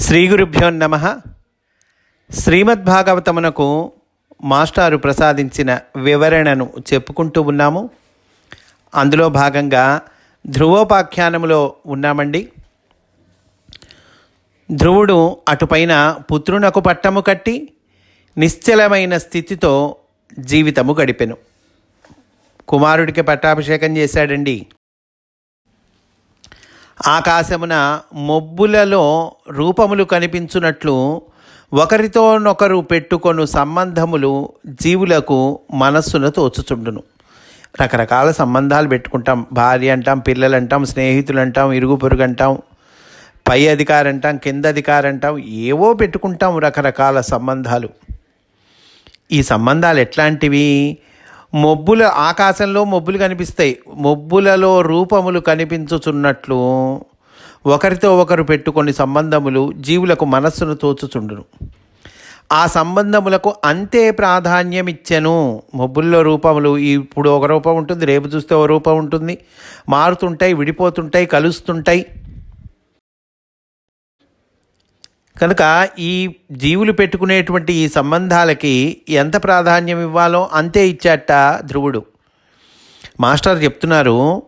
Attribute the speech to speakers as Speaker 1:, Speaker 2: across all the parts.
Speaker 1: శ్రీ గురుభ్యో నమ. శ్రీమద్భాగవతమునకు మాస్టారు ప్రసాదించిన వివరణను చెప్పుకుంటూ ఉన్నాము. అందులో భాగంగా ధ్రువోపాఖ్యానములో ఉన్నామండి. ధ్రువుడు అటుపైన పుత్రునకు పట్టము కట్టి నిశ్చలమైన స్థితితో జీవితము గడిపెను. కుమారుడికి పట్టాభిషేకం చేశాడండి. ఆకాశమున మొబ్బులలో రూపములు కనిపించున్నట్లు ఒకరితోనొకరు పెట్టుకొను సంబంధములు జీవులకు మనస్సును తోచుచుండును. రకరకాల సంబంధాలు పెట్టుకుంటాం. భార్య అంటాం పిల్లలు అంటాం స్నేహితులు అంటాం ఇరుగు పొరుగు అంటాం పై అధికారి అంటాం కింద అధికారి అంటాం ఏవో పెట్టుకుంటాం రకరకాల సంబంధాలు. ఈ సంబంధాలు ఎట్లాంటివి? మొబ్బుల ఆకాశంలో మొబ్బులు కనిపిస్తాయి. మొబ్బులలో రూపములు కనిపించుచున్నట్లు ఒకరితో ఒకరు పెట్టుకొని సంబంధములు జీవులకు మనస్సును తోచుచుండును. ఆ సంబంధములకు అంతే ప్రాధాన్యమిచ్చెను. మొబ్బుల్లో రూపములు ఇప్పుడు ఒక రూపం ఉంటుంది రేపు చూస్తే ఒక రూపం ఉంటుంది. మారుతుంటాయి విడిపోతుంటాయి కలుస్తుంటాయి. కనుక ఈ జీవులు పెట్టుకునేటువంటి ఈ సంబంధాలకి ఎంత ప్రాధాన్యం ఇవ్వాలో అంతే ఇచ్చాట ధ్రువుడు. మాస్టర్ చెప్తున్నారు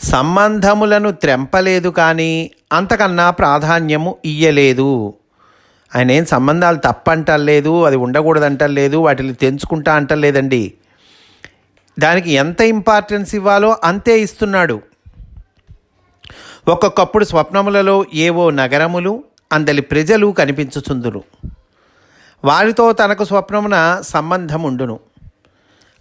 Speaker 1: సంబంధములను త్రెంపలేదు కానీ అంతకన్నా ప్రాధాన్యము ఇయ్యలేదు. ఆయన ఏం సంబంధాలు తప్పంటలేదు అది ఉండకూడదంటలేదు వాటిని తెంచుకుంటా అంటలేదండి. దానికి ఎంత ఇంపార్టెన్స్ ఇవ్వాలో అంతే ఇస్తున్నాడు. ఒక్కొక్కప్పుడు స్వప్నములలో ఏవో నగరములు అందలి ప్రజలు కనిపించుచుందురు. వారితో తనకు స్వప్నమున సంబంధం ఉండును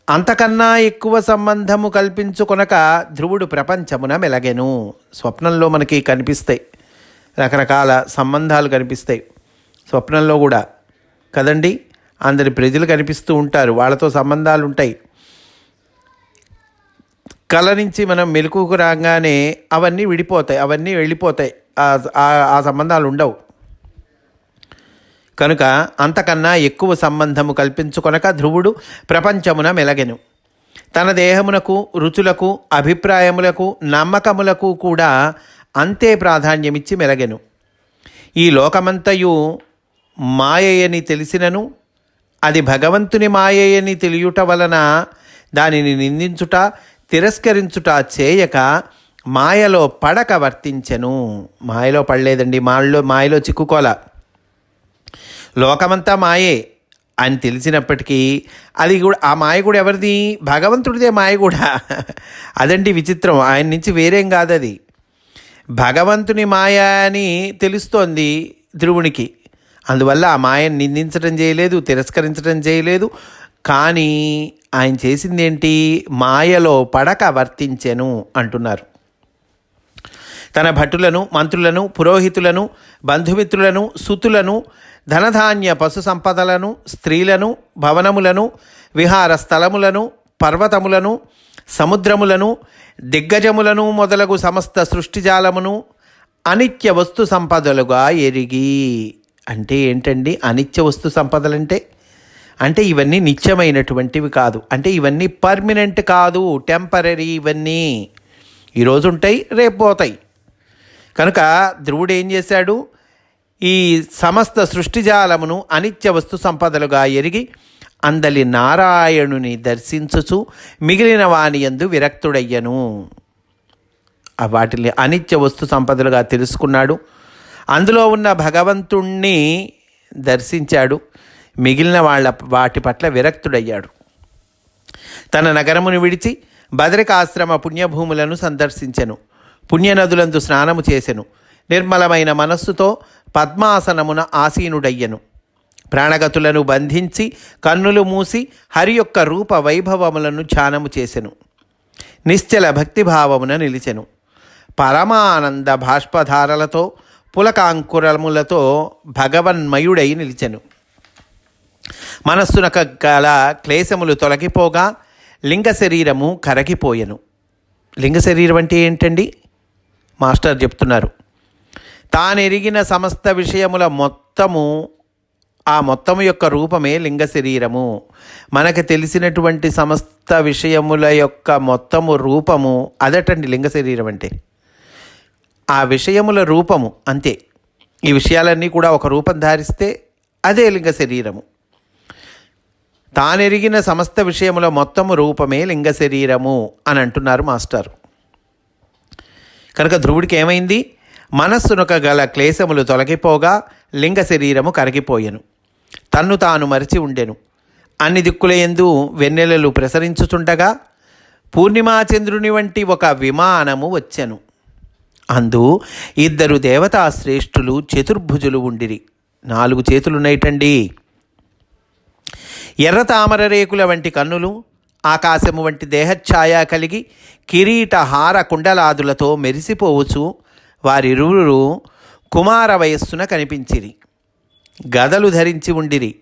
Speaker 1: అంతకన్నా ఎక్కువ సంబంధము కల్పించుకొనక ధ్రువుడు ప్రపంచమున మెలగెను. స్వప్నంలో మనకి కనిపిస్తాయి. రకరకాల సంబంధాలు కనిపిస్తాయి. స్వప్నంలో కూడా. కదండి? అందరి ప్రజలు కనిపిస్తూ ఉంటారు. వాళ్ళతో సంబంధాలు ఉంటాయి కళ నుంచి మనం మెలకుకు రాగానే అవన్నీ విడిపోతాయి. అవన్నీ వెళ్ళిపోతాయి. ఆ సంబంధాలు ఉండవు కనుక అంతకన్నా ఎక్కువ సంబంధము కల్పించుకొనక ధ్రువుడు ప్రపంచమున మెలగెను. తన దేహమునకు రుచులకు అభిప్రాయములకు నమ్మకములకు కూడా అంతే ప్రాధాన్యమిచ్చి మెలగెను. ఈ లోకమంతయు మాయయని తెలిసినను అది భగవంతుని మాయయని తెలియుట వలన దానిని నిందించుట తిరస్కరించుట చేయక మాయలో పడక వర్తించెను. మాయలో పడలేదండి మాయలో మాయలో చిక్కుకోల. లోకమంతా మాయే అని తెలిసినప్పటికీ అది కూడా ఆ మాయ కూడా ఎవరిది? భగవంతుడిదే మాయ కూడా. అదండి విచిత్రం. ఆయన నుంచి వేరేం కాదు అది. భగవంతుని మాయ అని తెలుస్తోంది ధ్రువునికి. అందువల్ల ఆ మాయను నిందించడం చేయలేదు తిరస్కరించడం చేయలేదు. కానీ ఆయన చేసింది ఏంటి మాయలో పడక వర్తించెను అంటున్నారు. తన భటులను మంత్రులను పురోహితులను బంధుమిత్రులను సుతులను ధనధాన్య పశు సంపదలను స్త్రీలను భవనములను విహార స్థలములను పర్వతములను సముద్రములను దిగ్గజములను మొదలగు సమస్త సృష్టిజాలమును అనిత్య వస్తు సంపదలుగా ఎరిగి. అంటే ఏంటండి? అనిత్య వస్తు సంపదలంటే? అంటే ఇవన్నీ నిత్యమైనటువంటివి కాదు. అంటే ఇవన్నీ పర్మినెంట్ కాదు టెంపరీ ఇవన్నీ. ఈరోజు ఉంటాయి రేపు పోతాయి. కనుక ధ్రువుడు ఏం చేశాడు? ఈ సమస్త సృష్టిజాలమును అనిత్య వస్తు సంపదలుగా ఎరిగి అందలి నారాయణుని దర్శించుచు మిగిలిన వాని యందు విరక్తుడయ్యను. వాటిని అనిత్య వస్తు సంపదలుగా తెలుసుకున్నాడు. అందులో ఉన్న భగవంతుణ్ణి దర్శించాడు. మిగిలిన వాళ్ళ వాటి పట్ల విరక్తుడయ్యాడు. తన నగరమును విడిచి బదరికాశ్రమ పుణ్యభూములను సందర్శించెను. పుణ్యనదులందు స్నానము చేసెను. నిర్మలమైన మనస్సుతో పద్మాసనమున ఆసీనుడయ్యను. ప్రాణగతులను బంధించి కన్నులు మూసి హరి యొక్క రూప వైభవములను ధ్యానము చేసెను. నిశ్చల భక్తిభావమున నిలిచెను. పరమానంద బాష్పధారలతో పులకాంకురములతో భగవన్మయుడై నిలిచెను. మనస్సునక గల క్లేశములు తొలగిపోగా లింగ శరీరము కరగిపోయెను. లింగ శరీరం అంటే ఏంటండి? మాస్టర్ చెప్తున్నారు. తానెరిగిన సమస్త విషయముల మొత్తము ఆ మొత్తము యొక్క రూపమే లింగ శరీరము. మనకు తెలిసినటువంటి సమస్త విషయముల యొక్క మొత్తము రూపము అదటండి లింగ శరీరం అంటే. ఆ విషయముల రూపము అంతే. ఈ విషయాలన్నీ కూడా ఒక రూపం ధారిస్తే అదే లింగ శరీరము. తానెరిగిన సమస్త విషయముల మొత్తము రూపమే లింగ శరీరము అని అంటున్నారు మాస్టర్. కనుక ధ్రువుడికి ఏమైంది? మనస్సునొక గల క్లేశములు తొలగిపోగా లింగ శరీరము కరిగిపోయెను. తన్ను తాను మరిచి ఉండెను. అన్ని దిక్కులయందు వెన్నెలలు ప్రసరించుచుండగా పూర్ణిమాచంద్రుని వంటి ఒక విమానము వచ్చెను. అందు ఇద్దరు దేవతా శ్రేష్ఠులు చతుర్భుజులు ఉండిరి. నాలుగు చేతులున్నాయిటండి. ఎర్ర తామర రేకుల వంటి కన్నులు ఆకాశము వంటి దేహఛాయ కలిగి కిరీట హార కుండలాదులతో మెరిసిపోవచ్చు వారిరువురు కుమార వయస్సున కనిపించిరి. గదలు ధరించి ఉండిరి.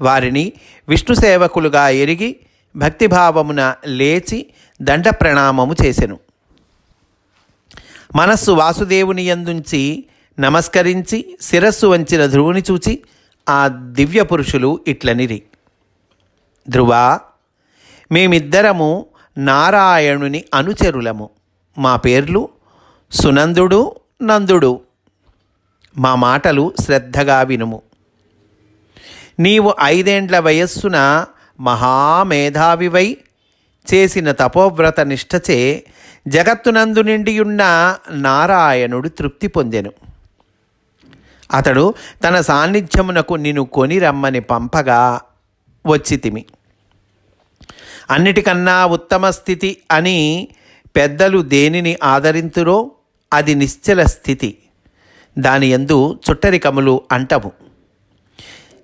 Speaker 1: వారిని విష్ణు సేవకులుగా ఎరిగి భక్తిభావమున లేచి దండ ప్రణామము చేసెను. మనస్సు వాసుదేవుని యందుంచి నమస్కరించి శిరస్సు వంచిన ధ్రువుని చూచి ఆ దివ్య పురుషులు ఇట్లనిరి. ధ్రువ మేమిద్దరము నారాయణుని అనుచరులము. మా పేర్లు సునందుడు నందుడు. మా మాటలు శ్రద్ధగా వినుము. నీవు ఐదేండ్ల వయస్సున మహామేధావివై చేసిన తపోవ్రత నిష్ఠచే జగత్తునందు నిండియున్న నారాయణుడు తృప్తి పొందెను. అతడు తన సాన్నిధ్యమునకు నిన్ను కొని రమ్మని పంపగా వచ్చితిమి అన్నిటికన్నా ఉత్తమ స్థితి అని పెద్దలు దేనిని ఆదరింతురో అది నిశ్చల స్థితి. దాని ఎందు చుట్టరికములు అంటవు.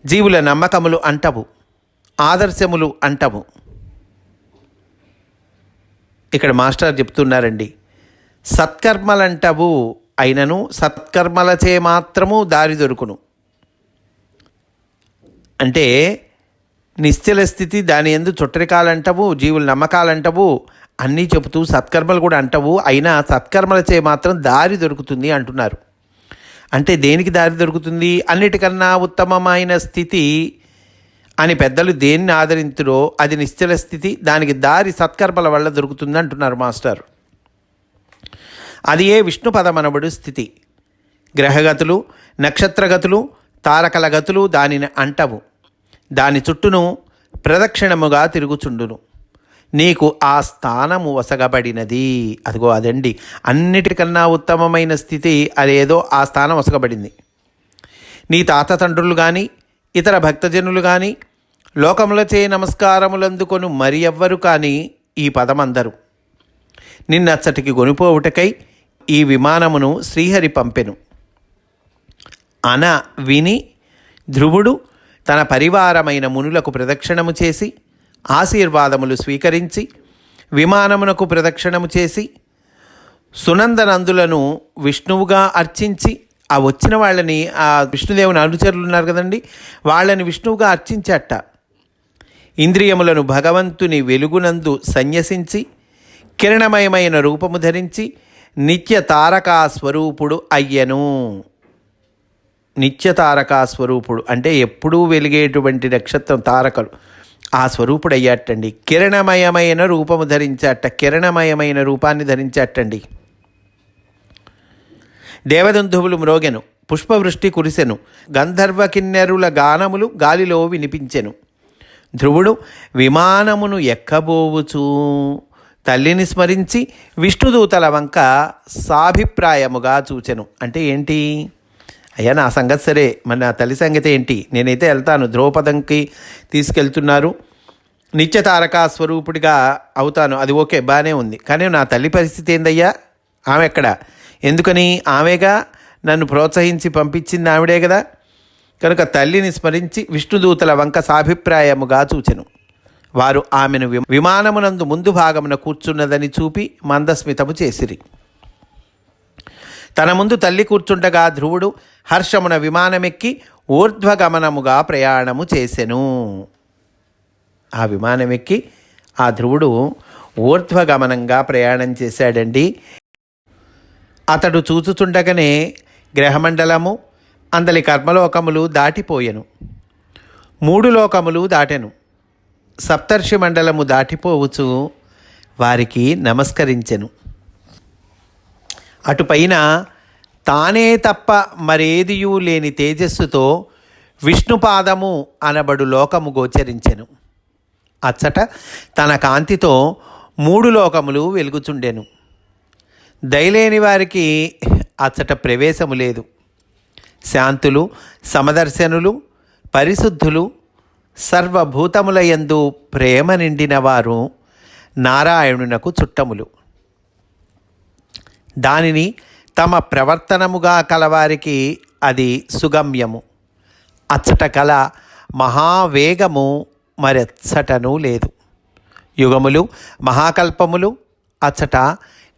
Speaker 1: జీవుల నమ్మకములు అంటవు. ఆదర్శములు అంటవు. ఇక్కడ మాస్టర్ చెప్తున్నారండి. సత్కర్మలంటవు అయినను సత్కర్మలచే మాత్రము దారి దొరుకును. అంటే నిశ్చల స్థితి దాని ఎందు చుట్టరికాలంటవు జీవుల నమ్మకాలంటవు అన్నీ చెబుతూ సత్కర్మలు కూడా అంటవు అయినా సత్కర్మలచే మాత్రం దారి దొరుకుతుంది అంటున్నారు. అంటే దేనికి దారి దొరుకుతుంది? అన్నిటికన్నా ఉత్తమమైన స్థితి అని పెద్దలు దేన్ని ఆదరించురో అది నిశ్చల స్థితి దానికి దారి సత్కర్మల వల్ల దొరుకుతుంది అంటున్నారు మాస్టర్. అది ఏ విష్ణు పదమనబడు స్థితి. గ్రహగతులు నక్షత్రగతులు తారకల గతులు దానిని అంటవు. దాని చుట్టూను ప్రదక్షిణముగా తిరుగుచుండును. నీకు ఆ స్థానము వసగబడినది. అదిగో అదండి. అన్నిటికన్నా ఉత్తమమైన స్థితి అదేదో ఆ స్థానం వసగబడింది. నీ తాత తండ్రులు కానీ ఇతర భక్తజనులు కానీ లోకములచే నమస్కారములందుకొను మరి ఎవ్వరు కానీ ఈ పదమందరు. నిన్నచ్చటికి గొనిపోవుటకై ఈ విమానమును శ్రీహరి పంపెను. అన విని ధ్రువుడు తన పరివారమైన మునులకు ప్రదక్షిణము చేసి ఆశీర్వాదములు స్వీకరించి విమానమునకు ప్రదక్షిణము చేసి సునందనందులను విష్ణువుగా అర్చించి ఆ వచ్చిన వాళ్ళని ఆ విష్ణుదేవుని అనుచరులు ఉన్నారు కదండి వాళ్ళని విష్ణువుగా అర్చించట. ఇంద్రియములను భగవంతుని వెలుగునందు సన్యసించి కిరణమయమైన రూపము ధరించి నిత్య తారకా స్వరూపుడు అయ్యను. నిత్య తారకా స్వరూపుడు అంటే ఎప్పుడూ వెలిగేటువంటి నక్షత్రం తారకలు. ఆ స్వరూపుడయ్యాటండి. కిరణమయమైన రూపము ధరించాట కిరణమయమైన రూపాన్ని ధరించాటండి. దేవదంధువులు మ్రోగెను పుష్పవృష్టి కురిసెను గంధర్వ కిన్నెరుల గానములు గాలిలో వినిపించెను. ధ్రువుడు విమానమును ఎక్కబోవుచూ తల్లిని స్మరించి విష్ణుదూతల వంక సాభిప్రాయముగా చూచెను. అంటే ఏంటి? అయ్యా నా సంగతి సరే. మరి నా తల్లి సంగతి ఏంటి? నేనైతే వెళ్తాను. ద్రౌపదంకి తీసుకెళ్తున్నారు. నిత్య తారకా స్వరూపుడిగా అవుతాను. అది ఓకే బాగానే ఉంది. కానీ నా తల్లి పరిస్థితి ఏందయ్యా? ఆమె ఎక్కడ? ఎందుకని? ఆమెగా నన్ను ప్రోత్సహించి పంపించింది ఆవిడే కదా? కనుక తల్లిని స్మరించి విష్ణుదూతల వంక సాభిప్రాయముగా చూచెను. వారు ఆమెను విమానమునందు ముందు భాగమున కూర్చున్నదని చూపి మందస్మితము చేసిరి. తన ముందు తల్లి కూర్చుండగా ధ్రువుడు హర్షమున విమానమెక్కి ఊర్ధ్వగమనముగా ప్రయాణము చేసెను. ఆ విమానమెక్కి ఆ ధ్రువుడు ఊర్ధ్వగమనంగా ప్రయాణం చేశాడండి. అతడు చూచుచుండగానే గ్రహమండలము అందలి కర్మలోకములు దాటిపోయెను. మూడు లోకములు దాటెను. సప్తర్షి మండలము దాటిపోవచ్చు వారికి నమస్కరించెను. అటుపైన తానే తప్ప మరేదియూ లేని తేజస్సుతో విష్ణుపాదము అనబడు లోకము గోచరించెను. అచ్చట తన కాంతితో మూడు లోకములు వెలుగుచుండెను. దయలేని వారికి అచ్చట ప్రవేశము లేదు. శాంతులు సమదర్శనులు పరిశుద్ధులు సర్వభూతములయందు ప్రేమ నిండిన వారు నారాయణునకు చుట్టములు. దానిని తమ ప్రవర్తనముగా కలవారికి అది సుగమ్యము. అచ్చట కల మహావేగము మరెచ్చటను లేదు. యుగములు మహాకల్పములు అచ్చట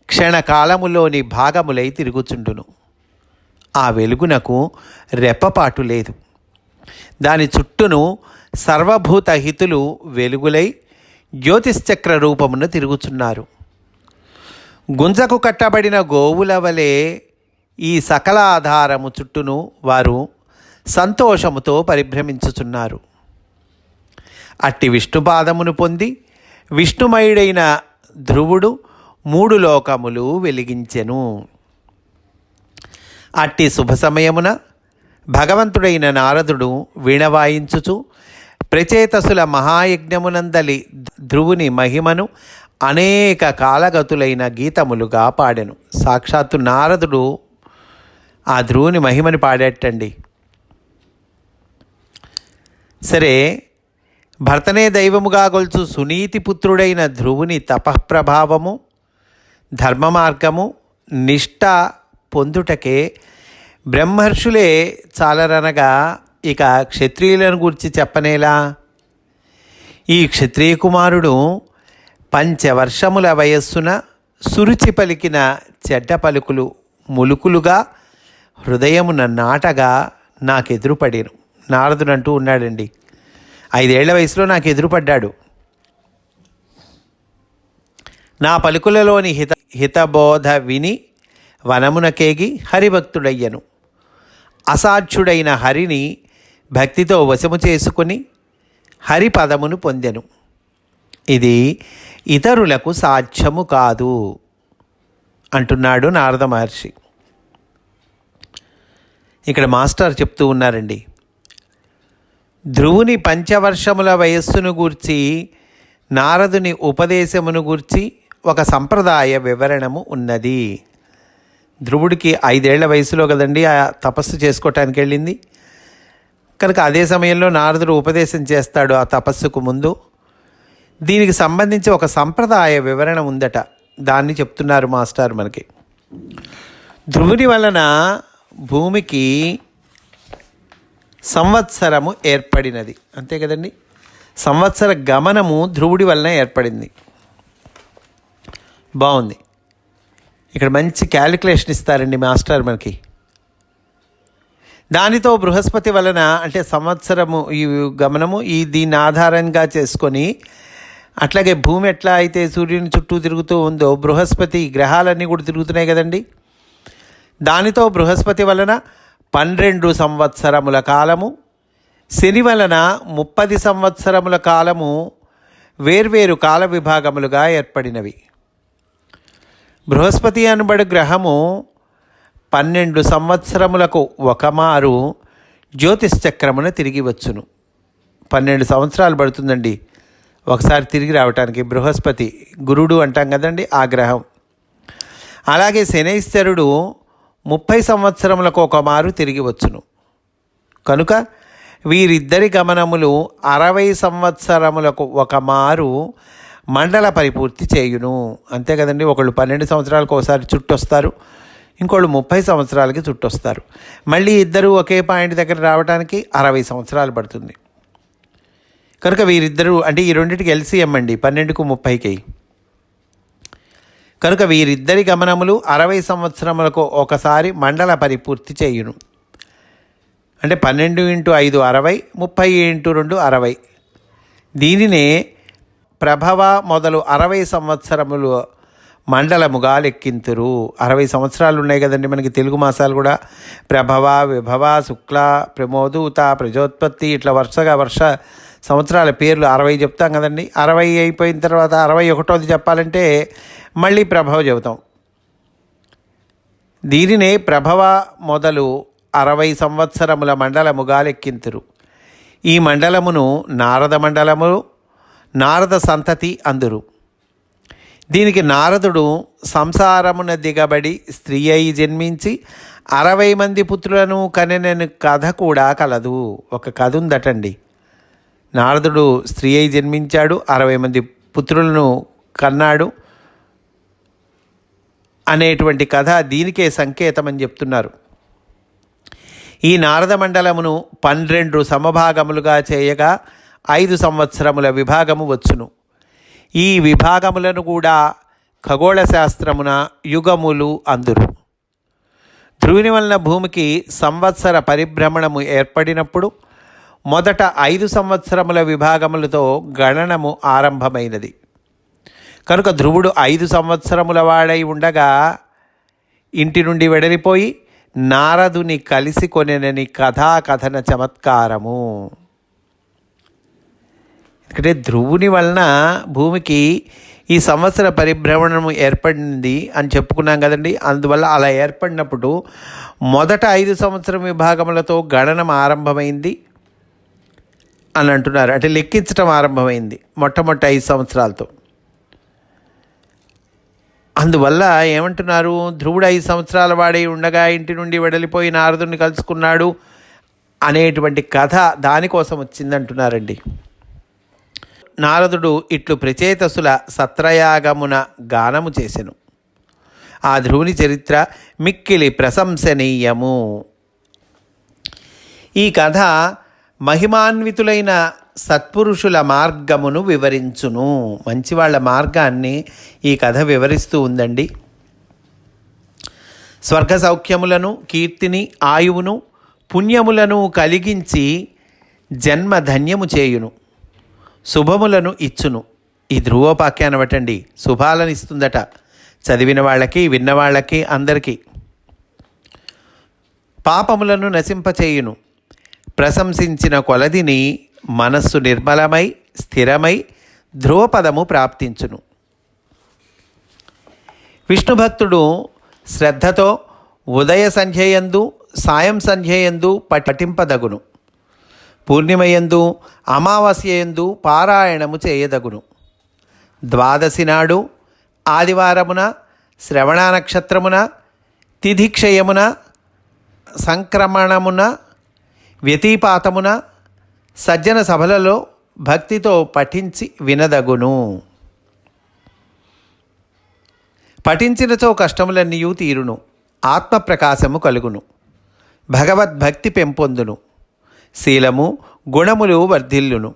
Speaker 1: క్షణకాలములోని భాగములై తిరుగుచుండును. ఆ వెలుగునకు రెప్పపాటు లేదు. దాని చుట్టూను సర్వభూత హితులు వెలుగులై జ్యోతిశ్చక్ర రూపమున తిరుగుచున్నారు. గుంజకు కట్టబడిన గోవుల వలె ఈ సకల ఆధారము చుట్టూను వారు సంతోషముతో పరిభ్రమించుచున్నారు. అట్టి విష్ణుపాదమును పొంది విష్ణుమయుడైన ధ్రువుడు మూడు లోకములు వెలిగించెను. అట్టి శుభ సమయమున భగవంతుడైన నారదుడు వీణవాయించుచు ప్రచేతసుల మహాయజ్ఞమునందలి ధ్రువుని మహిమను అనేక కాలగతులైన గీతములుగా పాడెను సాక్షాత్తు నారదుడు ఆ ధ్రువుని మహిమని పాడేటండి. సరే భర్తనే దైవముగా గొలుచు సునీతి పుత్రుడైన ధ్రువుని తపఃప్రభావము ధర్మ మార్గము నిష్ట పొందుటకే బ్రహ్మర్షులే చాలరనగా ఇక క్షత్రియులను గురించి చెప్పనేలా? ఈ క్షత్రియ కుమారుడు పంచవర్షముల వయస్సున సురుచి పలికిన చెడ్డ పలుకులు ములుకులుగా హృదయమున నాటగా నాకెదురుపడేను నారదుడు అంటూ ఉన్నాడండి ఐదేళ్ళ వయసులో నాకు ఎదురుపడ్డాడు నా పలుకులలోని హిత హితబోధ విని వనమునకేగి హరిభక్తుడయ్యను. అసాధ్యుడైన హరిని భక్తితో వశము చేసుకుని హరి పదమును పొందెను. ఇది ఇతరులకు సాధ్యము కాదు అంటున్నాడు నారద మహర్షి. ఇక్కడ మాస్టర్ చెప్తూ ఉన్నారండి. ధ్రువుని పంచవర్షముల వయస్సును గూర్చి నారదుని ఉపదేశమును గూర్చి ఒక సంప్రదాయ వివరణము ఉన్నది. ధ్రువుడికి ఐదేళ్ళ వయసులో కదండి ఆ తపస్సు చేసుకోవటానికి వెళ్ళింది కనుక అదే సమయంలో నారదుడు ఉపదేశం చేస్తాడు ఆ తపస్సుకు ముందు. దీనికి సంబంధించి ఒక సంప్రదాయ వివరణ ఉందట. దాన్ని చెప్తున్నారు మాస్టర్ మనకి. ధ్రువుని వలన భూమికి సంవత్సరము ఏర్పడినది. అంతే కదండి? సంవత్సర గమనము ధ్రువుడి వలన ఏర్పడింది. బాగుంది. ఇక్కడ మంచి క్యాలిక్యులేషన్ ఇస్తారండి మాస్టర్ మనకి. దానితో బృహస్పతి వలన అంటే సంవత్సరము ఈ గమనము ఈ దీన్ని ఆధారంగా చేసుకొని అట్లాగే భూమి ఎట్లా అయితే సూర్యుని చుట్టూ తిరుగుతూ ఉందో బృహస్పతి గ్రహాలన్నీ కూడా తిరుగుతున్నాయి కదండి. దానితో బృహస్పతి వలన పన్నెండు సంవత్సరముల కాలము శని వలన ముప్పది సంవత్సరముల కాలము వేర్వేరు కాల విభాగములుగా ఏర్పడినవి. బృహస్పతి అనబడు గ్రహము పన్నెండు సంవత్సరములకు ఒకమారు జ్యోతిశ్చక్రమున తిరిగి వచ్చును. పన్నెండు సంవత్సరాలు పడుతుందండి. ఒకసారి తిరిగి రావటానికి బృహస్పతి గురుడు అంటాం కదండి ఆ గ్రహం. అలాగే శనైశ్వరుడు ముప్పై సంవత్సరములకు ఒక మారు తిరిగి వచ్చును. కనుక వీరిద్దరి గమనములు అరవై సంవత్సరములకు ఒక మారు మండల పరిపూర్తి చేయును. అంతే కదండి ఒకళ్ళు పన్నెండు సంవత్సరాలకు ఒకసారి చుట్టొస్తారు ఇంకోళ్ళు ముప్పై సంవత్సరాలకి చుట్టొస్తారు. మళ్ళీ ఇద్దరు ఒకే పాయింట్ దగ్గర రావడానికి అరవై సంవత్సరాలు పడుతుంది. కనుక వీరిద్దరూ అంటే ఈ రెండింటికి ఎల్సీఎం అండి పన్నెండుకు ముప్పైకి. కనుక వీరిద్దరి గమనములు అరవై సంవత్సరములకు ఒకసారి మండల పరిపూర్తి చేయును. అంటే పన్నెండు ఇంటూ ఐదు అరవై ముప్పై ఇంటూ రెండు అరవై. దీనినే ప్రభవ మొదలు అరవై సంవత్సరములు మండలముగా లెక్కింతురు. అరవై సంవత్సరాలు ఉన్నాయి కదండి మనకి తెలుగు మాసాలు కూడా. ప్రభవ విభవ శుక్ల ప్రమోదూత ప్రజోత్పత్తి ఇట్లా వరుసగా వర్ష సంవత్సరాల పేర్లు అరవై చెప్తాం కదండి. అరవై అయిపోయిన తర్వాత అరవై ఒకటోది చెప్పాలంటే మళ్ళీ ప్రభవ చెబుతాం. దీనినే ప్రభవ మొదలు అరవై సంవత్సరముల మండలముగా లెక్కింతురు ఈ మండలమును నారద మండలము నారద సంతతి అందురు. దీనికి నారదుడు సంసారమున దిగబడి స్త్రీ అయి జన్మించి అరవై మంది పుత్రులను కనెనని కథ కూడా కలదు. ఒక కథ ఉందటండి. నారదుడు స్త్రీ అయి జన్మించాడు అరవై మంది పుత్రులను కన్నాడు అనేటువంటి కథ దీనికే సంకేతం అని చెప్తున్నారు. ఈ నారద మండలమును పన్నెండు సమభాగములుగా చేయగా ఐదు సంవత్సరముల విభాగము వచ్చును. ఈ విభాగములను కూడా ఖగోళ శాస్త్రమున యుగములు అందురు. ధ్రువుని వలన భూమికి సంవత్సర పరిభ్రమణము ఏర్పడినప్పుడు మొదట ఐదు సంవత్సరముల విభాగములతో గణనము ఆరంభమైనది. కనుక ధ్రువుడు ఐదు సంవత్సరముల వాడై ఉండగా ఇంటి నుండి వెడలిపోయి నారదుని కలిసి కొనెనని కథాకథన చమత్కారము. ఎందుకంటే ధ్రువుని వలన భూమికి ఈ సంవత్సర పరిభ్రమణము ఏర్పడింది అని చెప్పుకున్నాం కదండి. అందువల్ల అలా ఏర్పడినప్పుడు మొదట ఐదు సంవత్సరం విభాగములతో గణనం ఆరంభమైంది. అని అంటున్నారు. అంటే లెక్కించడం ఆరంభమైంది మొట్టమొదటి ఐదు సంవత్సరాలతో. అందువల్ల ఏమంటున్నారు? ధ్రువుడు ఐదు సంవత్సరాల వాడై ఉండగా ఇంటి నుండి వెడలిపోయి నారదుని కలుసుకున్నాడు అనేటువంటి కథ దానికోసం వచ్చిందంటున్నారండి. నారదుడు ఇట్లు ప్రచేతసుల సత్రయాగమున గానము చేసెను. ఆ ధ్రువుని చరిత్ర మిక్కిలి ప్రశంసనీయము. ఈ కథ మహిమాన్వితులైన సత్పురుషుల మార్గమును వివరించును. మంచివాళ్ళ మార్గాన్ని ఈ కథ వివరిస్తూ ఉందండి. స్వర్గ సౌఖ్యములను కీర్తిని ఆయువును పుణ్యములను కలిగించి జన్మ ధన్యము చేయును. శుభములను ఇచ్చును. ఈ ధ్రువోపాఖ్యాన బట్టండి శుభాలను ఇస్తుందట. చదివిన వాళ్ళకి విన్న వాళ్ళకి అందరికీ. పాపములను నశింపచేయును. ప్రశంసించిన కొలదిని మనస్సు నిర్మలమై స్థిరమై ధ్రువపదము ప్రాప్తించును. విష్ణుభక్తుడు శ్రద్ధతో ఉదయ సంధ్యయందు సాయం సంధ్యయందు పఠింపదగును. పూర్ణిమయందు అమావాస్యయందు పారాయణము చేయదగును. ద్వాదశి నాడు ఆదివారమున శ్రవణ నక్షత్రమున తిథిక్షయమున సంక్రమణమున వ్యతిపాతమున సజ్జన సభలలో భక్తితో పఠించి వినదగును. పఠించినచో కష్టములన్నీయూ తీరును ఆత్మప్రకాశము కలుగును. భగవద్భక్తి పెంపొందును శీలము గుణములు వర్ధిల్లును.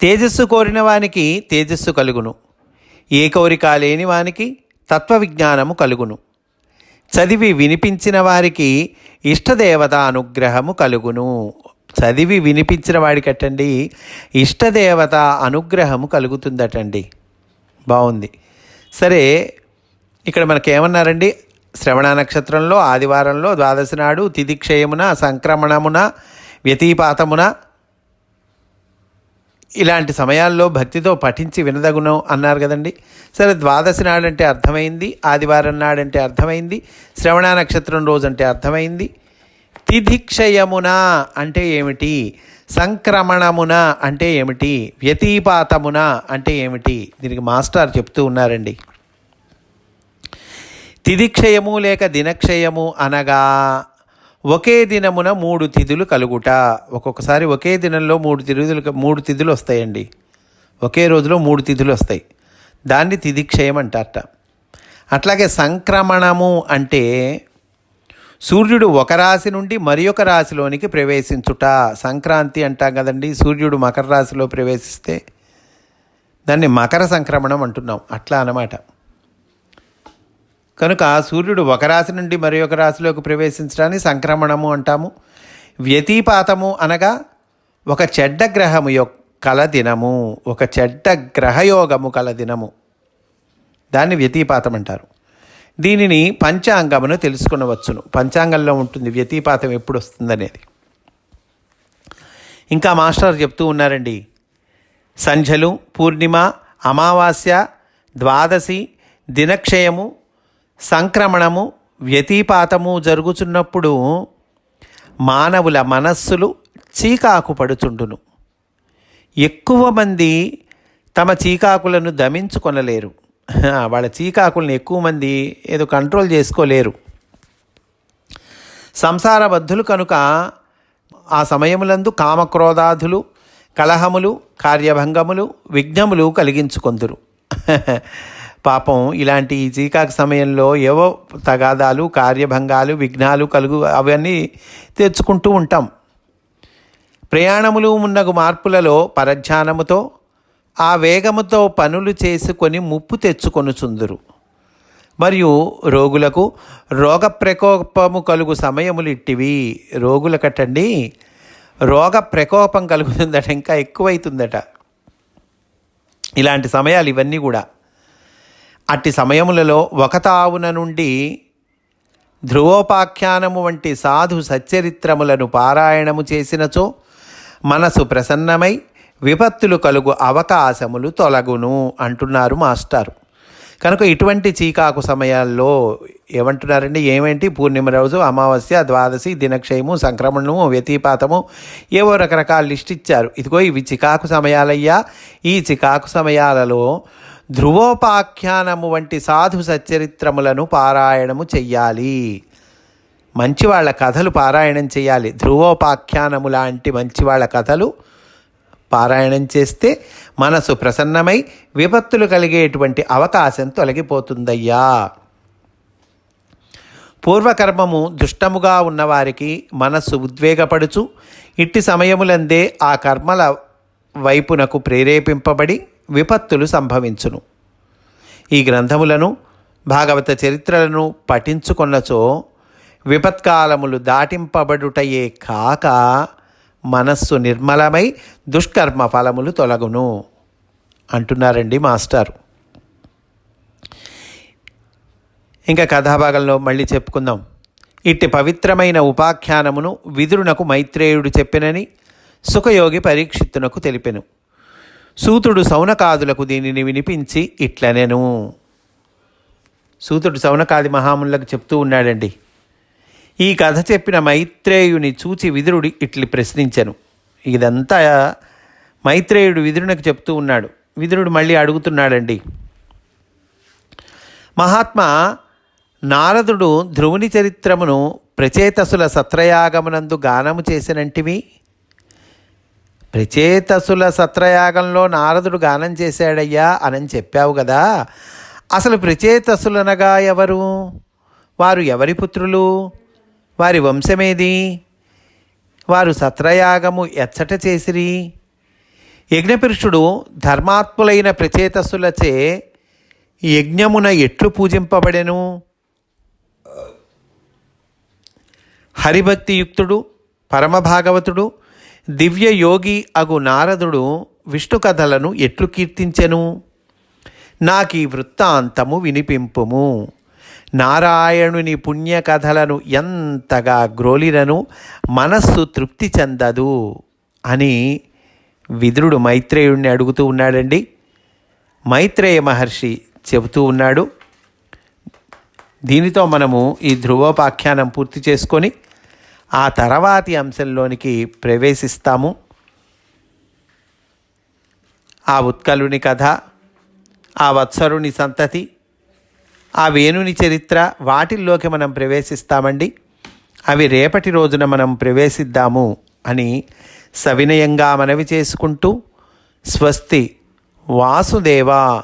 Speaker 1: తేజస్సు కోరిన వానికి తేజస్సు కలుగును ఏ కోరిక లేని వానికి తత్వవిజ్ఞానము కలుగును. చదివి వినిపించిన వారికి ఇష్టదేవత అనుగ్రహము కలుగును. చదివి వినిపించిన వాడికటండి ఇష్టదేవత అనుగ్రహము కలుగుతుందటండి. బాగుంది సరే ఇక్కడ మనకేమన్నారండి? శ్రవణ నక్షత్రంలో ఆదివారంలో ద్వాదశి నాడు తిదిక్షయమున సంక్రమణమున వ్యతిపాతమున ఇలాంటి సమయాల్లో భక్తితో పఠించి వినదగును అన్నారు కదండి. సరే ద్వాదశి నాడంటే అర్థమైంది ఆదివారం నాడంటే అర్థమైంది శ్రవణ నక్షత్రం రోజు అంటే అర్థమైంది. తిధిక్షయమున అంటే ఏమిటి? సంక్రమణమున అంటే ఏమిటి? వ్యతిపాతమున అంటే ఏమిటి? దీనికి మాస్టర్ చెప్తూ ఉన్నారండి. తిదిక్షయము లేక దినక్షయము అనగా ఒకే దినమున మూడు తిథులు కలుగుట. ఒక్కొక్కసారి ఒకే దినంలో మూడు తిథులు మూడు తిథులు వస్తాయండి. ఒకే రోజులో మూడు తిథులు వస్తాయి. దాన్ని తిథిక్షయం అంటారట అట్లాగే సంక్రమణము అంటే సూర్యుడు ఒక రాశి నుండి మరి ఒక రాశిలోనికి ప్రవేశించుట. సంక్రాంతి అంటాం కదండి సూర్యుడు మకర రాశిలో ప్రవేశిస్తే దాన్ని మకర సంక్రమణం అంటున్నాం. అట్లా అన్నమాట. కనుక సూర్యుడు ఒక రాశి నుండి మరి ఒక రాశిలోకి ప్రవేశించడాన్ని సంక్రమణము అంటాము. వ్యతిపాతము అనగా ఒక చెడ్డ గ్రహము యొక్క కల దినము ఒక చెడ్డ గ్రహయోగము కల దినము దాన్ని వ్యతిపాతం అంటారు. దీనిని పంచాంగమును తెలుసుకునవచ్చును. పంచాంగంలో ఉంటుంది వ్యతిపాతం ఎప్పుడు వస్తుందనేది ఇంకా మాస్టర్ చెప్తూ ఉన్నారండి. సంధ్యలు పూర్ణిమ అమావాస్య ద్వాదశి దినక్షయము సంక్రమణము వ్యతిపాతము జరుగుచున్నప్పుడు మానవుల మనస్సులు చీకాకు పడుచుండును ఎక్కువ మంది తమ చీకాకులను దమించుకొనలేరు. వాళ్ళ చీకాకులను ఎక్కువ మంది ఏదో కంట్రోల్ చేసుకోలేరు. సంసారబద్ధులు కనుక ఆ సమయములందు కామక్రోధాదులు కలహములు కార్యభంగములు విఘ్నములు కలిగించుకొందురు. పాపం ఇలాంటి చీకాకు సమయంలో ఏవో తగాదాలు కార్యభంగాలు విఘ్నాలు కలుగు అవన్నీ తెచ్చుకుంటూ ఉంటాం. ప్రయాణములు ఉన్నగు మార్పులలో పరధ్యానముతో ఆ వేగముతో పనులు చేసుకొని ముప్పు తెచ్చుకొనుచుందురు మరియు రోగులకు రోగ ప్రకోపము కలుగు సమయములు ఇట్టివి. రోగులకటండి రోగ ప్రకోపం కలుగుతుందట ఇంకా ఎక్కువైతుందట. ఇలాంటి సమయాలు ఇవన్నీ కూడా. అట్టి సమయములలో ఒక తావున నుండి ధ్రువోపాఖ్యానము వంటి సాధు సచ్చరిత్రములను పారాయణము చేసినచో మనసు ప్రసన్నమై విపత్తులు కలుగు అవకాశములు తొలగును అంటున్నారు మాస్టారు. కనుక ఇటువంటి చీకాకు సమయాల్లో ఏమంటున్నారండి? ఏమేంటి? పూర్ణిమ రోజు అమావాస్య ద్వాదశి దినక్షయము సంక్రమణము వ్యతిపాతము ఏవో రకరకాల లిస్ట్ ఇచ్చారు. ఇదిగో ఇవి చికాకు సమయాలయ్యా. ఈ చికాకు సమయాలలో ధ్రువోపాఖ్యానము వంటి సాధు సచ్చరిత్రములను పారాయణము చెయ్యాలి. మంచి వాళ్ళ కథలు పారాయణం చేయాలి ధ్రువోపాఖ్యానము లాంటి మంచి వాళ్ళ కథలు పారాయణం చేస్తే మనసు ప్రసన్నమై విపత్తులు కలిగేటువంటి అవకాశం తొలగిపోతుందయ్యా. పూర్వకర్మము దుష్టముగా ఉన్నవారికి మనస్సు ఉద్వేగపడుచు ఇట్టి సమయములందే ఆ కర్మల వైపునకు ప్రేరేపింపబడి విపత్తులు సంభవించును. ఈ గ్రంథములను భాగవత చరిత్రలను పఠించుకొన్నచో విపత్కాలములు దాటింపబడుటయే కాక మనస్సు నిర్మలమై దుష్కర్మ ఫలములు తొలగును. అంటున్నారండి మాస్టారు. ఇంకా కథాభాగంలో మళ్ళీ చెప్పుకుందాం. ఇట్టి పవిత్రమైన ఉపాఖ్యానమును విదురునకు మైత్రేయుడు చెప్పినని సుఖయోగి పరీక్షిత్తునకు తెలిపెను. సూతుడు సౌనకాదులకు దీనిని వినిపించి ఇట్లనెను సూతుడు సౌనకాది మహాములకు చెప్తూ ఉన్నాడండి. ఈ కథ చెప్పిన మైత్రేయుని చూచి విదురుడు ఇట్లు ప్రశ్నించను. ఇదంతా మైత్రేయుడు విదురునికి చెప్తూ ఉన్నాడు. విదురుడు మళ్ళీ అడుగుతున్నాడండి. మహాత్మా నారదుడు ధ్రువుని చరిత్రమును ప్రచేతసుల సత్రయాగమునందు గానము చేసినంటివి? ప్రచేతసుల సత్రయాగంలో నారదుడు గానం చేశాడయ్యా అని చెప్పావు కదా. అసలు ప్రచేతసులనగా ఎవరు? వారు ఎవరి పుత్రులు? వారి వంశమేది? వారు సత్రయాగము ఎచ్చట చేసిరి? యజ్ఞపురుషుడు ధర్మాత్ములైన ప్రచేతస్సులచే యజ్ఞమున ఎట్లు పూజింపబడెను? హరిభక్తియుక్తుడు పరమభాగవతుడు దివ్య యోగి అగు నారదుడు విష్ణు కథలను ఎట్లు కీర్తించెను? నాకీ వృత్తాంతము వినిపింపుము. నారాయణుని పుణ్యకథలను ఎంతగా గ్రోలినను మనస్సు తృప్తి చెందదు అని విదురుడు మైత్రేయుణ్ణి అడుగుతూ ఉన్నాడండి. మైత్రేయ మహర్షి చెబుతూ ఉన్నాడు. దీనితో మనము ఈ ధ్రువోపాఖ్యానం పూర్తి చేసుకొని ఆ తర్వాతి అంశంలోనికి ప్రవేశిస్తాము. ఆ ఉత్కలుని కథ ఆ వత్సరుని సంతతి ఆ వేణుని చరిత్ర వాటిల్లోకి మనం ప్రవేశిస్తామండి. అవి రేపటి రోజున మనం ప్రవేశిద్దాము అని సవినయంగా మనవి చేసుకుంటూ స్వస్తి వాసుదేవా